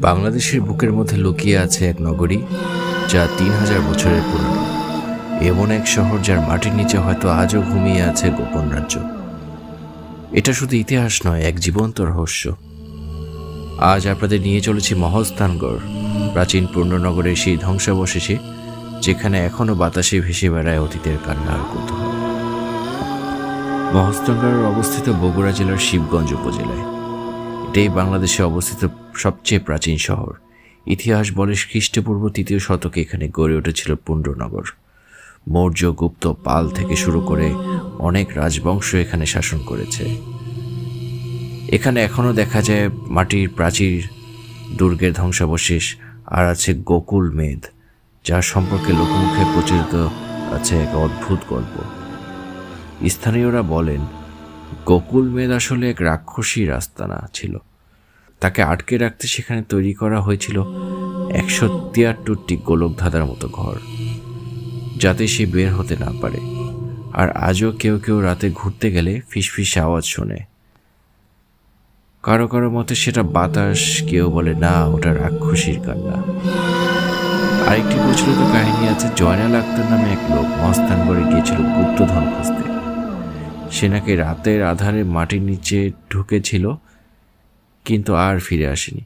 বাংলাদেশের বুকের মধ্যে লুকিয়ে আছে এক নগরী যা তিন হাজার বছরের পুরনো। এমন এক শহর যার মাটির নিচে হয়তো আজও ঘুমিয়ে আছে গোপন রাজ্য। এটা শুধু ইতিহাস নয়, এক জীবন্ত রহস্য। আজ আপনাদের নিয়ে চলেছি মহস্থানগড়, প্রাচীন পূর্ণনগরের সেই ধ্বংসাবশেষে, যেখানে এখনও বাতাসে ভেসে বেড়ায় অতীতের কান্নার কৌতূহল। মহস্থানগড় অবস্থিত বগুড়া জেলার শিবগঞ্জ উপজেলায়। এটাই বাংলাদেশে অবস্থিত সবচেয়ে প্রাচীন শহর। ইতিহাস বলে খ্রিস্টপূর্ব তৃতীয় শতকে এখানে গড়ে উঠেছিল পুণ্ডনগর মৌর্য গুপ্ত পাল থেকে শুরু করে অনেক রাজবংশ এখানে শাসন করেছে। এখানে এখনও দেখা যায় মাটির প্রাচীর, দুর্গের ধ্বংসাবশেষ আর আছে গোকুল মেদ যার সম্পর্কে লোকমুখে প্রচলিত আছে এক অদ্ভুত গল্প। স্থানীয়রা বলেন গোকুল মেদ আসলে এক রাক্ষসী রাস্তানা ছিল। তাকে আটকে রাখতে সেখানে তৈরি করা হয়েছিল একশো তিয়াত্তরটি গোলক ধাঁধার মতো ঘর, যাতে সে বের হতে না পারে। আর আজও কেউ কেউ রাতে ঘুরতে গেলে ফিসফিস আওয়াজ শোনে। কারও কারও মতে সেটা বাতাস, কেউ বলে, না, ওটা রাক্ষসীর কান্না। আরেকটি প্রচলিত কাহিনী আছে, জয়নাল আক্তার নামে এক লোক মস্তানগড়ে গিয়েছিল গুপ্তধন খুঁজতে। সে নাকি রাতের আধারে মাটির নিচে ঢুকেছিল, কিন্তু আর ফিরে আসেনি।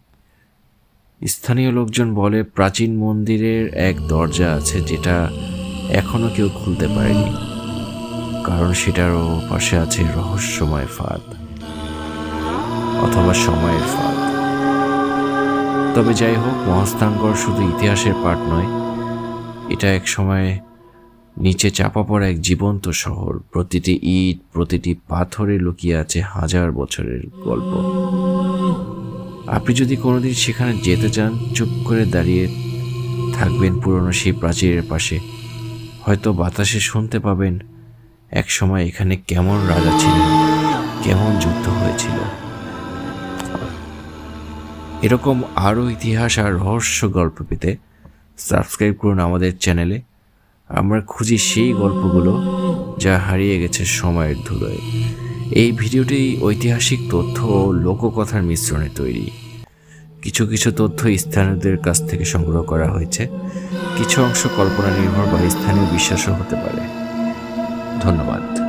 স্থানীয় লোকজন বলে প্রাচীন মন্দিরের এক দরজা আছে যেটা এখনও কেউ খুলতে পারেনি, কারণ সেটারও পাশে আছে রহস্যময় ফাঁদ, অথবা সময়ের ফাঁদ। তবে যাই হোক মহস্তানগড় শুধু ইতিহাসের পাঠ নয়, এটা এক সময় নিচে চাপা পড়া এক জীবন্ত শহর। প্রতিটি ইট, প্রতিটি পাথরে লুকিয়ে আছে হাজার বছরের গল্প। আপনি যদি কোনোদিন সেখানে যেতে চান, চুপ করে দাঁড়িয়ে থাকবেন পুরনো সেই প্রাচীরের পাশে। হয়তো বাতাসে শুনতে পাবেন এক সময় এখানে কেমন রাজা ছিলেন, কেমন যুদ্ধ হয়েছিল। এরকম আরও ইতিহাস আর রহস্য গল্প পেতে সাবস্ক্রাইব করুন আমাদের চ্যানেলে। আমরা খুঁজি সেই গল্পগুলো যা হারিয়ে গেছে সময়ের ধুলোয়। এই ভিডিওটি ঐতিহাসিক তথ্য ও লোককথার মিশ্রণে তৈরি। কিছু কিছু তথ্য স্থানীয়দের কাছ থেকে সংগ্রহ করা হয়েছে। কিছু অংশ কল্পনা নির্ভর বা স্থানীয় বিশ্বাসও হতে পারে। ধন্যবাদ।